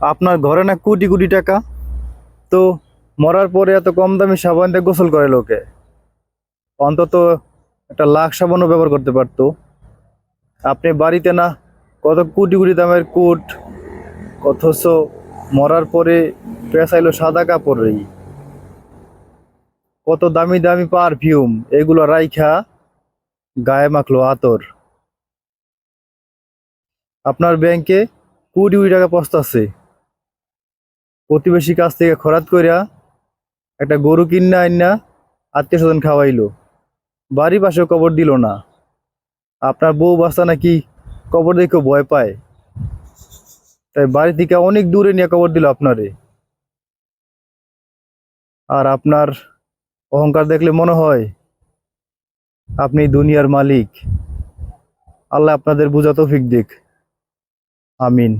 আপনার ঘরে না কোটি কোটি টাকা? তো মরার পরে এত কম দামি সাবান দিয়ে গোসল করে লোকে। অন্তত একটা লাখ সাবানও ব্যবহার করতে পারতো। আপনি বাড়িতে না কত কোটি কোটি দামের কোট, অথচ মরার পরে পেঁচাইলো সাদা কাপড়েই কত দামি দামি পারফিউম, এগুলো রাইখা গায়ে মাখলো আতর। আপনার ব্যাংকে কোটি কোটি টাকা পস্তাছে প্রতিবেশী কাছ থেকে খরাত করিয়া একটা গরু কিনা আইনা আত্মীয় স্বজন খাওয়াইলো। বাড়ি পাশেও কবর দিল না। আপনার বউ বাচ্চা নাকি কবর দেখে ভয় পায়। তাই বাড়ি থেকে অনেক দূরে নিয়ে কবর দিল আপনারে। আর আপনার অহংকার দেখলে মনে হয় আপনি দুনিয়ার মালিক। আল্লাহ আপনাদের বুঝা তৌফিক দিক। আমিন।